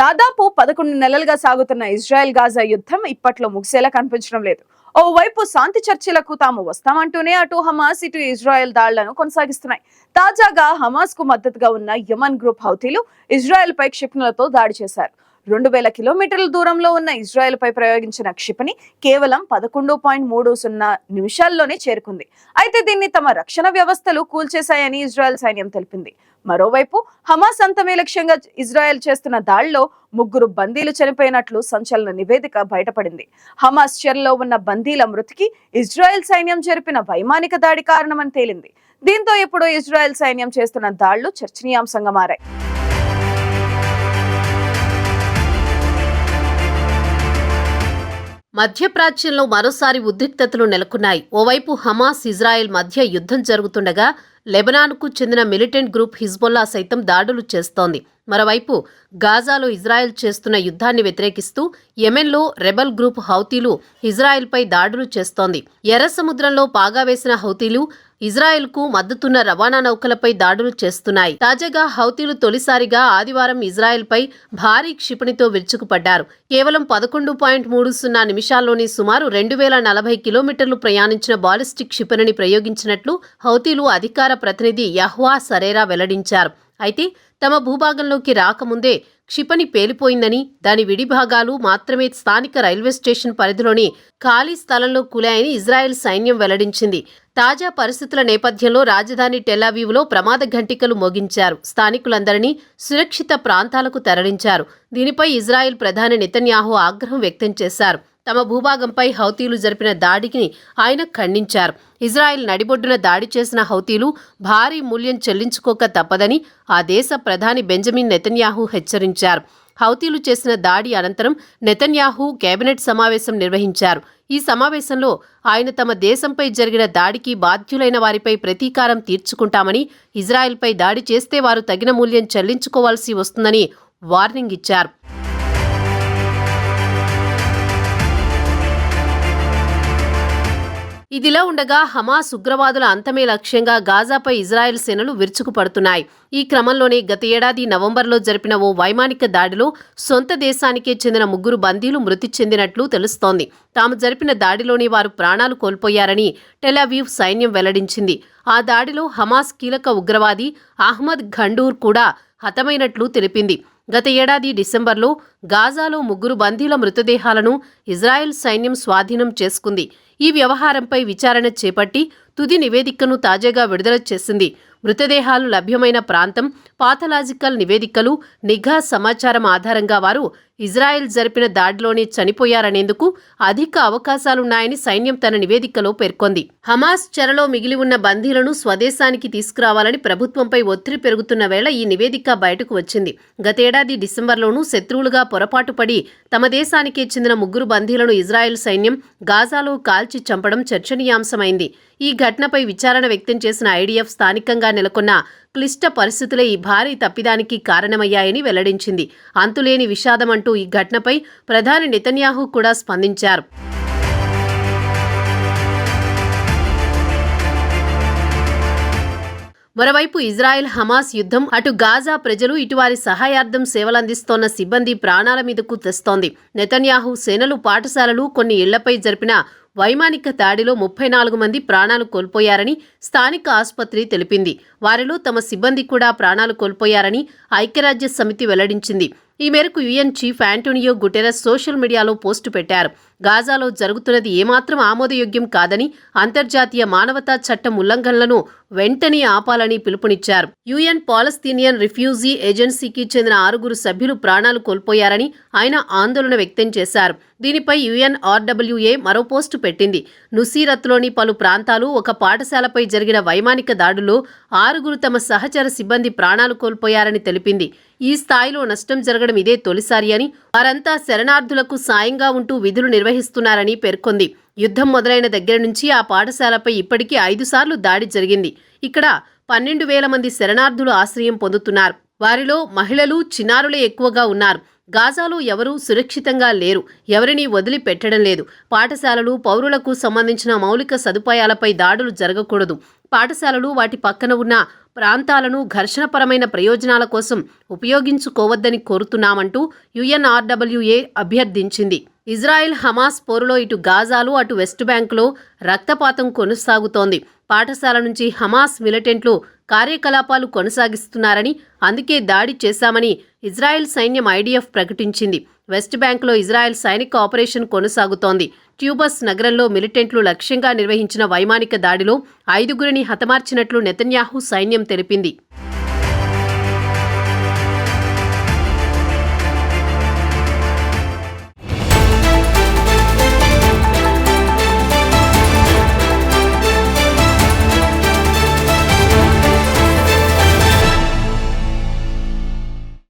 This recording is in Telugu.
దాదాపు పదకొండు నెలలుగా సాగుతున్న ఇజ్రాయెల్ గాజా యుద్ధం ఇప్పట్లో ముగిసేలా కనిపించడం లేదు. ఓవైపు శాంతి చర్చలకు తాము వస్తామంటూనే అటు హమాస్ ఇటు ఇజ్రాయెల్ దాళ్ళను కొనసాగిస్తున్నాయి. తాజాగా హమాస్కు మద్దతుగా ఉన్న యమన్ గ్రూప్ హౌతీలు ఇజ్రాయెల్ పై క్షిపణులతో దాడి చేశారు. రెండు వేల కిలోమీటర్ల దూరంలో ఉన్న ఇజ్రాయెల్ పై ప్రయోగించిన క్షిపణి కేవలం పదకొండు పాయింట్ మూడు సున్నా నిమిషాల్లోనే చేరుకుంది. అయితే దీన్ని తమ రక్షణ వ్యవస్థలు కూల్చేశాయని ఇజ్రాయెల్ సైన్యం తెలిపింది. మరోవైపు హమాస్ అంతమే లక్ష్యంగా ఇజ్రాయెల్ చేస్తున్న దాడిలో ముగ్గురు బందీలు చనిపోయినట్లు సంచలన నివేదిక బయటపడింది. హమాస్ చెరలో ఉన్న బందీల మృతికి ఇజ్రాయెల్ సైన్యం జరిపిన వైమానిక దాడి కారణమని తేలింది. దీంతో ఇప్పుడు ఇజ్రాయెల్ సైన్యం చేస్తున్న దాడులు చర్చనీయాంశంగా మారాయి. మధ్యప్రాచ్యంలో మరోసారి ఉద్రిక్తతలు నెలకొన్నాయి. ఓవైపు హమాస్ ఇజ్రాయెల్ మధ్య యుద్ధం జరుగుతుండగా లెబనాన్కు చెందిన మిలిటెంట్ గ్రూప్ హిజ్బొల్లా సైతం దాడులు చేస్తోంది. మరోవైపు గాజాలో ఇజ్రాయెల్ చేస్తున్న యుద్ధాన్ని వ్యతిరేకిస్తూ యెమెన్లో రెబల్ గ్రూప్ హౌతీలు ఇజ్రాయెల్పై దాడులు చేస్తోంది. ఎర్ర సముద్రంలో పాగా వేసిన హౌతీలు ఇజ్రాయెల్కు మద్దతున్న రవాణా నౌకలపై దాడులు చేస్తున్నాయి. తాజాగా హౌతీలు తొలిసారిగా ఆదివారం ఇజ్రాయెల్పై భారీ క్షిపణితో విరుచుకుపడ్డారు. కేవలం పదకొండు పాయింట్ మూడు సున్నా నిమిషాల్లోనే సుమారు రెండు వేల నలభై కిలోమీటర్లు ప్రయాణించిన బాలిస్టిక్ క్షిపణిని ప్రయోగించినట్లు హౌతీలు అధికార ప్రతినిధి యహ్వా సరేరా వెల్లడించారు. అయితే తమ భూభాగంలోకి రాకముందే క్షిపణి పేలిపోయిందని దాని విడిభాగాలు మాత్రమే స్థానిక రైల్వే స్టేషన్ పరిధిలోని ఖాళీ స్థలంలో కూలాయని ఇజ్రాయెల్ సైన్యం వెల్లడించింది. తాజా పరిస్థితుల నేపథ్యంలో రాజధాని టెలావీవ్లో ప్రమాద ఘంటికలు మోగించారు. స్థానికులందరినీ సురక్షిత ప్రాంతాలకు తరలించారు. దీనిపై ఇజ్రాయెల్ ప్రధాని నెతన్యాహు ఆగ్రహం వ్యక్తం చేశారు. తమ భూభాగంపై హౌతీలు జరిపిన దాడికి ఆయన ఖండించారు. ఇజ్రాయెల్ నడిబొడ్డున దాడి చేసిన హౌతీలు భారీ మూల్యం చెల్లించుకోక తప్పదని ఆ దేశ ప్రధాని బెంజమిన్ నెతన్యాహు హెచ్చరించారు. హౌతీలు చేసిన దాడి అనంతరం నెతన్యాహు కేబినెట్ సమావేశం నిర్వహించారు. ఈ సమావేశంలో ఆయన తమ దేశంపై జరిగిన దాడికి బాధ్యులైన వారిపై ప్రతీకారం తీర్చుకుంటామని ఇజ్రాయెల్పై దాడి చేస్తే వారు తగిన మూల్యం చెల్లించుకోవాల్సి వస్తుందని వార్నింగ్ ఇచ్చారు. ఇదిలా ఉండగా హమాస్ ఉగ్రవాదుల అంతమే లక్ష్యంగా గాజాపై ఇజ్రాయెల్ సేనలు విరుచుకుపడుతున్నాయి. ఈ క్రమంలోనే గత ఏడాది నవంబర్లో జరిపిన ఓ వైమానిక దాడిలో సొంత దేశానికే చెందిన ముగ్గురు బందీలు మృతి చెందినట్లు తెలుస్తోంది. తాము జరిపిన దాడిలోనే వారు ప్రాణాలు కోల్పోయారని టెలావీవ్ సైన్యం వెల్లడించింది. ఆ దాడిలో హమాస్ కీలక ఉగ్రవాది అహ్మద్ ఘండూర్ కూడా హతమైనట్లు తెలిపింది. గత ఏడాది డిసెంబర్లో గాజాలో ముగ్గురు బందీల మృతదేహాలను ఇజ్రాయెల్ సైన్యం స్వాధీనం చేసుకుంది. ఈ వ్యవహారంపై విచారణ చేపట్టి తుది నివేదికను తాజాగా విడుదల చేసింది. మృతదేహాలు లభ్యమైన ప్రాంతం పాథలాజికల్ నివేదికలు నిఘా సమాచారం ఆధారంగా వారు ఇజ్రాయెల్ జరిపిన దాడిలోనే చనిపోయారనేందుకు అధిక అవకాశాలున్నాయని సైన్యం తన నివేదికలో పేర్కొంది. హమాస్ చెరలో మిగిలి ఉన్న బందీలను స్వదేశానికి తీసుకురావాలని ప్రభుత్వంపై ఒత్తిడి పెరుగుతున్న వేళ ఈ నివేదిక బయటకు వచ్చింది. గతేడాది డిసెంబర్లోనూ శత్రువులుగా పొరపాటు పడి తమ దేశానికే చెందిన ముగ్గురు బందీలను ఇజ్రాయెల్ సైన్యం గాజాలో కాల్చి చంపడం చర్చనీయాంశమైంది. ఈ ఘటనపై విచారణ వ్యక్తం చేసిన ఐడిఎఫ్ స్థానికంగా నెలకొన్న క్లిష్ట పరిస్థితులే ఈ భారీ తప్పిదానికి కారణమయ్యాయని వెల్లడించింది. అంతులేని విషాదమంటూ ఈ ఘటనపై ప్రధాని నెతన్యాహు కూడా స్పందించారు. మరోవైపు ఇజ్రాయెల్ హమాస్ యుద్ధం అటు గాజా ప్రజలు ఇటు వారి సహాయార్థం సేవలందిస్తోన్న సిబ్బంది ప్రాణాల మీదకు తెస్తోంది. నెతన్యాహు సేనలు పాఠశాలలు కొన్ని ఇళ్ళపై జరిపిన వైమానిక దాడిలో ముప్పై నాలుగు మంది ప్రాణాలు కోల్పోయారని స్థానిక ఆసుపత్రి తెలిపింది. వారిలో తమ సిబ్బంది కూడా ప్రాణాలు కోల్పోయారని ఐక్యరాజ్య సమితి వెల్లడించింది. ఈ మేరకు UN chief Antonio Guterres social మీడియాలో పోస్టు పెట్టారు. గాజాలో జరుగుతున్నది ఏమాత్రం ఆమోదయోగ్యం కాదని అంతర్జాతీయ మానవతా చట్టం ఉల్లంఘనలను వెంటనే ఆపాలని పిలుపునిచ్చారు. యుఎన్ పాలస్తీనియన్ రిఫ్యూజీ ఏజెన్సీకి చెందిన ఆరుగురు సభ్యులు ప్రాణాలు కోల్పోయారని ఆయన ఆందోళన వ్యక్తం చేశారు. దీనిపై యుఎన్ ఆర్డబ్ల్యూఏ మరో పోస్టు పెట్టింది. నుసీరత్లోని పలు ప్రాంతాలు ఒక పాఠశాలపై జరిగిన వైమానిక దాడుల్లో ఆరుగురు తమ సహచర సిబ్బంది ప్రాణాలు కోల్పోయారని తెలిపింది. ఈ స్థాయిలో నష్టం జరగడం ఇదే తొలిసారి అని వారంతా శరణార్థులకు సాయంగా ఉంటూ విధులు నిర్వహిస్తున్నారని పేర్కొంది. యుద్ధం మొదలైన దగ్గర నుంచి ఆ పాఠశాలపై ఇప్పటికీ ఐదు సార్లు దాడి జరిగింది. ఇక్కడ పన్నెండు వేల మంది శరణార్థులు ఆశ్రయం పొందుతున్నారు. వారిలో మహిళలు చిన్నారులే ఎక్కువగా ఉన్నారు. గాజాలో ఎవరూ సురక్షితంగా లేరు. ఎవరినీ వదిలిపెట్టడం లేదు. పాఠశాలలు పౌరులకు సంబంధించిన మౌలిక సదుపాయాలపై దాడులు జరగకూడదు. పాఠశాలలు వాటి పక్కన ఉన్న ప్రాంతాలను ఘర్షణపరమైన ప్రయోజనాల కోసం ఉపయోగించుకోవద్దని కోరుతున్నామంటూ యుఎన్ఆర్డబ్ల్యూఏ అభ్యర్థించింది. ఇజ్రాయెల్ హమాస్ పోరులో ఇటు గాజాలు అటు వెస్ట్ బ్యాంకులో రక్తపాతం కొనసాగుతోంది. పాఠశాల నుంచి హమాస్ మిలిటెంట్లు కార్యకలాపాలు కొనసాగిస్తున్నారని అందుకే దాడి చేశామని ఇజ్రాయెల్ సైన్యం ఐడిఎఫ్ ప్రకటించింది. వెస్ట్ బ్యాంకులో ఇజ్రాయెల్ సైనిక ఆపరేషన్ కొనసాగుతోంది. ట్యూబస్ నగరంలో మిలిటెంట్లు లక్ష్యంగా నిర్వహించిన వైమానిక దాడిలో ఐదుగురిని హతమార్చినట్లు నెతన్యాహు సైన్యం తెలిపింది.